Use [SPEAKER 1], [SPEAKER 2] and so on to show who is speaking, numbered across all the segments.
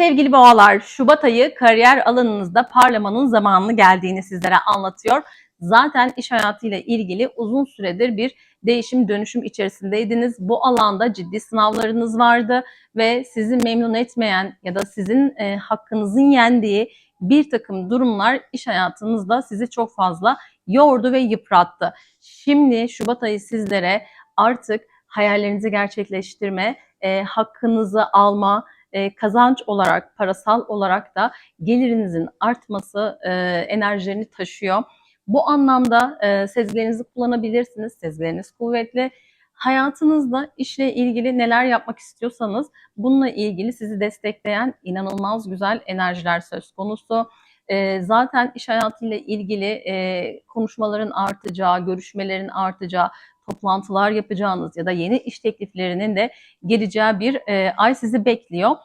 [SPEAKER 1] Sevgili boğalar, Şubat ayı kariyer alanınızda parlamanın zamanını geldiğini sizlere anlatıyor. Zaten iş hayatıyla ilgili uzun süredir bir değişim dönüşüm içerisindeydiniz. Bu alanda ciddi sınavlarınız vardı ve sizi memnun etmeyen ya da sizin e, hakkınızın yendiği bir takım durumlar iş hayatınızda sizi çok fazla yordu ve yıprattı. Şimdi Şubat ayı sizlere artık hayallerinizi gerçekleştirme, e, hakkınızı alma, e, kazanç olarak, parasal olarak da gelirinizin artması e, enerjilerini taşıyor. Bu anlamda e, sezgilerinizi kullanabilirsiniz. Sezgileriniz kuvvetli. Hayatınızda işle ilgili neler yapmak istiyorsanız bununla ilgili sizi destekleyen inanılmaz güzel enerjiler söz konusu. E, zaten iş hayatıyla ilgili e, konuşmaların artacağı, görüşmelerin artacağı, toplantılar yapacağınız ya da yeni iş tekliflerinin de geleceği bir e, ay sizi bekliyor.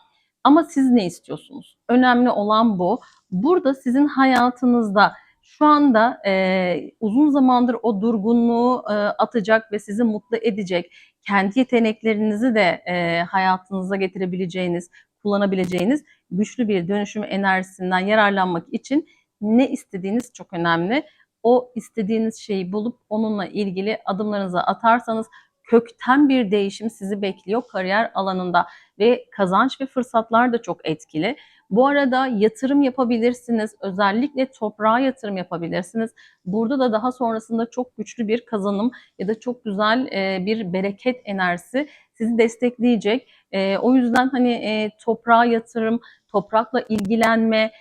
[SPEAKER 1] Ama siz ne istiyorsunuz? Önemli olan bu. Burada sizin hayatınızda şu anda e, uzun zamandır o durgunluğu e, atacak ve sizi mutlu edecek, kendi yeteneklerinizi de e, hayatınıza getirebileceğiniz, kullanabileceğiniz güçlü bir dönüşüm enerjisinden yararlanmak için ne istediğiniz çok önemli. O istediğiniz şeyi bulup onunla ilgili adımlarınızı atarsanız kökten bir değişim sizi bekliyor kariyer alanında ve kazanç ve fırsatlar da çok etkili. Bu arada yatırım yapabilirsiniz. Özellikle toprağa yatırım yapabilirsiniz. Burada da daha sonrasında çok güçlü bir kazanım ya da çok güzel e, bir bereket enerjisi sizi destekleyecek. E, o yüzden hani e, toprağa yatırım, toprakla ilgilenme,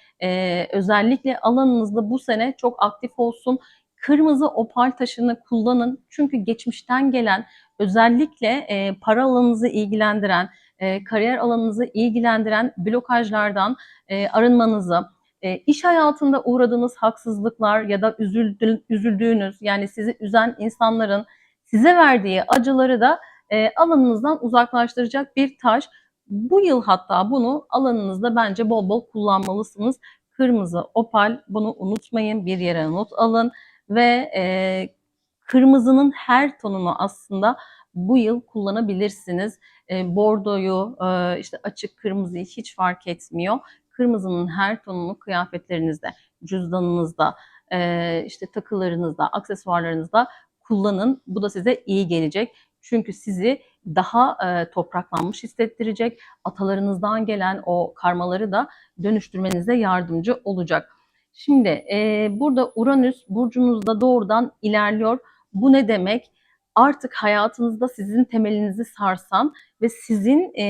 [SPEAKER 1] özellikle alanınızda bu sene çok aktif olsun. Kırmızı opal taşını kullanın. Çünkü geçmişten gelen özellikle e, para alanınızı ilgilendiren, e, kariyer alanınızı ilgilendiren blokajlardan e, arınmanızı, e, iş hayatında uğradığınız haksızlıklar ya da üzüldü, üzüldüğünüz yani sizi üzen insanların size verdiği acıları da e, alanınızdan uzaklaştıracak bir taş. Bu yıl hatta bunu alanınızda bence bol bol kullanmalısınız. Kırmızı opal bunu unutmayın bir yere not alın ve e, kırmızının her tonunu aslında bu yıl kullanabilirsiniz. E, bordoyu, e, işte açık kırmızıyı hiç fark etmiyor. Kırmızının her tonunu kıyafetlerinizde, cüzdanınızda, e, işte takılarınızda, aksesuarlarınızda kullanın. Bu da size iyi gelecek. Çünkü sizi daha e, topraklanmış hissettirecek. Atalarınızdan gelen o karmaları da dönüştürmenize yardımcı olacak. Şimdi e, burada Uranüs burcunuzda doğrudan ilerliyor. Bu ne demek? Artık hayatınızda sizin temelinizi sarsan ve sizin e,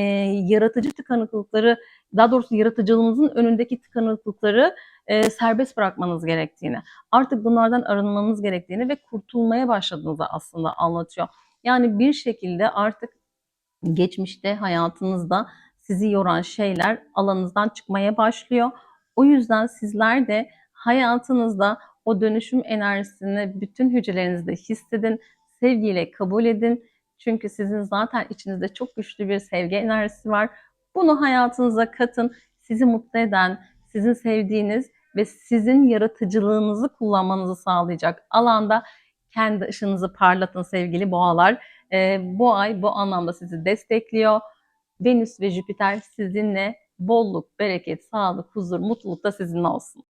[SPEAKER 1] yaratıcı tıkanıklıkları, daha doğrusu yaratıcılığınızın önündeki tıkanıklıkları e, serbest bırakmanız gerektiğini, artık bunlardan arınmanız gerektiğini ve kurtulmaya başladığınızı aslında anlatıyor. Yani bir şekilde artık geçmişte hayatınızda sizi yoran şeyler alanınızdan çıkmaya başlıyor. O yüzden sizler de hayatınızda o dönüşüm enerjisini bütün hücrelerinizde hissedin, sevgiyle kabul edin. Çünkü sizin zaten içinizde çok güçlü bir sevgi enerjisi var. Bunu hayatınıza katın. Sizi mutlu eden, sizin sevdiğiniz ve sizin yaratıcılığınızı kullanmanızı sağlayacak alanda kendi ışığınızı parlatın sevgili boğalar. Ee, bu ay bu anlamda sizi destekliyor. Venüs ve Jüpiter sizinle bolluk, bereket, sağlık, huzur, mutluluk da sizinle olsun.